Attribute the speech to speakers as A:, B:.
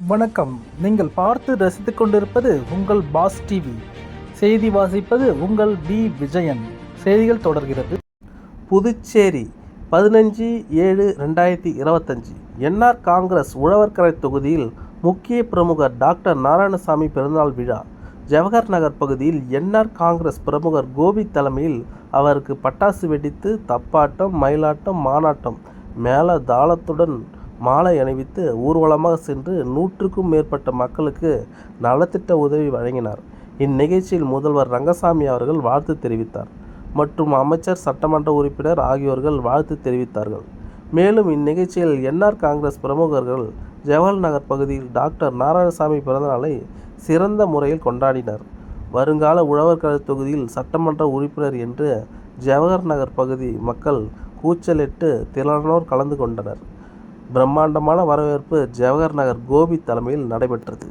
A: வணக்கம். நீங்கள் பார்த்து ரசித்துக் கொண்டிருப்பது உங்கள் பாஸ் டிவி. செய்தி வாசிப்பது உங்கள் பி விஜயன். செய்திகள் தொடர்கிறது. புதுச்சேரி பதினஞ்சு ஏழு ரெண்டாயிரத்தி இருபத்தஞ்சி. என்ஆர் காங்கிரஸ் உழவர்கரை தொகுதியில் முக்கிய பிரமுகர் டாக்டர் நாராயணசாமி பிறந்தநாள் விழா. ஜவஹர் நகர் பகுதியில் என்ஆர் காங்கிரஸ் பிரமுகர் கோபி தலைமையில் அவருக்கு பட்டாசு வெடித்து தப்பாட்டம் மயிலாட்டம் மானாட்டம் மேல தாளத்துடன் மாலை அணிவித்து ஊர்வலமாக சென்று நூற்றுக்கும் மேற்பட்ட மக்களுக்கு நலத்திட்ட உதவி வழங்கினார். இந்நிகழ்ச்சியில் முதல்வர் ரங்கசாமி அவர்கள் வாழ்த்து தெரிவித்தார் மற்றும் அமைச்சர் சட்டமன்ற உறுப்பினர் ஆகியோர்கள் வாழ்த்து தெரிவித்தார்கள். மேலும் இந்நிகழ்ச்சியில் என்ஆர் காங்கிரஸ் பிரமுகர்கள் ஜவஹர் நகர் பகுதியில் டாக்டர் நாராயணசாமி பிறந்தநாளை சிறந்த முறையில் கொண்டாடினர். வருங்கால உழவர் கழக தொகுதியில் சட்டமன்ற உறுப்பினர் என்று ஜவஹர் நகர் பகுதி மக்கள் கூச்சலிட்டு திரளானோர் கலந்து கொண்டனர். பிரம்மாண்டமான வரவேற்பு ஜவஹர் நகர் கோபி தலைமையில் நடைபெற்றது.